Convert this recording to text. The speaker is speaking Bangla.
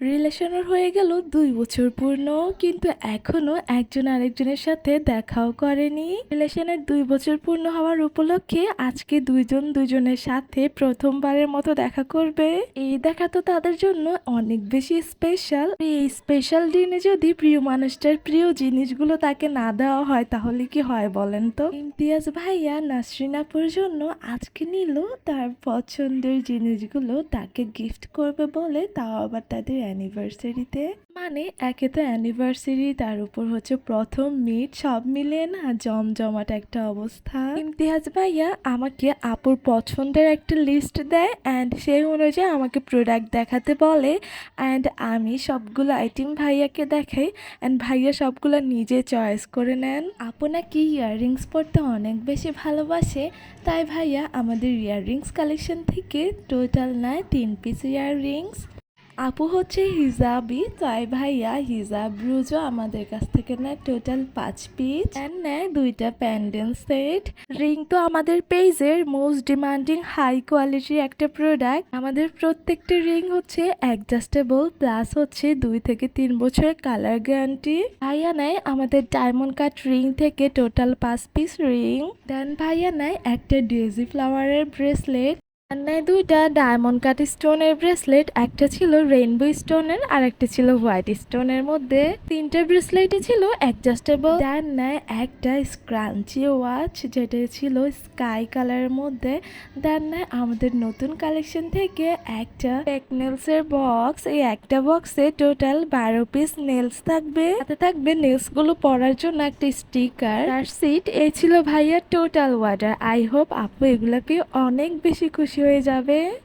রিলেশনের হয়ে গেল দুই বছর পূর্ণ, কিন্তু এখনও একজন আরেকজনের সাথে দেখাও করেনি। রিলেশনের দুই বছর পূর্ণ হওয়ার উপলক্ষে আজকে দুইজন দুজনের সাথে প্রথমবারের মতো দেখা করবে। এই দেখা তো তাদের জন্য অনেক বেশি স্পেশাল এই স্পেশাল দিনে যদি প্রিয় মানুষটার প্রিয় জিনিসগুলো তাকে না দেওয়া হয়, তাহলে কি হয় বলেন তো? ইমতিয়াজ ভাইয়া নাসরিনাপুর জন্য আজকে নিল তার পছন্দের জিনিসগুলো, তাকে গিফট করবে বলে তাও আবার তাদের অ্যানিভার্সারিতে মানে একে তো অ্যানিভার্সারি তার উপর হচ্ছে প্রথম মিট সব মিলিয়ে না জমজমাট একটা অবস্থা। ইমতিয়াজ ভাইয়া আমাকে আপুর পছন্দের একটা লিস্ট দেয় অ্যান্ড সেই অনুযায়ী আমাকে প্রোডাক্ট দেখাতে বলে অ্যান্ড আমি সবগুলো আইটেম ভাইয়াকে দেখাই অ্যান্ড ভাইয়া সবগুলো নিজে চয়েস করে নেন। আপু নাকি ইয়াররিংস পরতে অনেক বেশি ভালোবাসে, তাই ভাইয়া আমাদের ইয়াররিংস কালেকশন থেকে টোটাল নেয় তিন পিস ইয়াররিংস আপু হচ্ছে হিজাবি, তাই ভাইয়া হিজাব ব্রুজও আমাদের কাছ থেকে নেয় টোটাল পাঁচ পিস অ্যান্ড নেয় দুইটা প্যান্ডেল সেট রিং তো আমাদের পেজের মোস্ট ডিমান্ডিং হাই কোয়ালিটির একটা প্রোডাক্ট আমাদের প্রত্যেকটা রিং হচ্ছে অ্যাডজাস্টেবল প্লাস হচ্ছে দুই থেকে তিন বছরের কালার গ্যারান্টি ভাইয়া নেয় আমাদের ডায়মন্ড কাট রিং থেকে টোটাল পাঁচ পিস রিং দেন ভাইয়া নেয় একটা ডেজি ফ্লাওয়ারের ব্রেসলেট আর দুইটা ডায়মন্ড কাট স্টোনের ব্রেসলেট একটা ছিল রেইনবো স্টোনের আর একটা ছিল হোয়াইট স্টোনের মধ্যে। তিনটা ব্রেসলেটই ছিল অ্যাডজাস্টেবল দেন নেয় একটা স্ক্রাঞ্চি ওয়াচ যেটা ছিল স্কাই কালারের মধ্যে। দেন নেয় আমাদের নতুন কালেকশন থেকে একটা টেকনেলস এর বক্স এই একটা বক্সে টোটাল বারো পিস নেলস থাকবে। সাথে থাকবে নেলসগুলো পরার জন্য একটা স্টিকার আর সিট এই ছিল ভাইয়ার টোটাল ওয়ার্ডার আই হোপ আপু এগুলা পেয়ে অনেক বেশি হয়ে যাবে।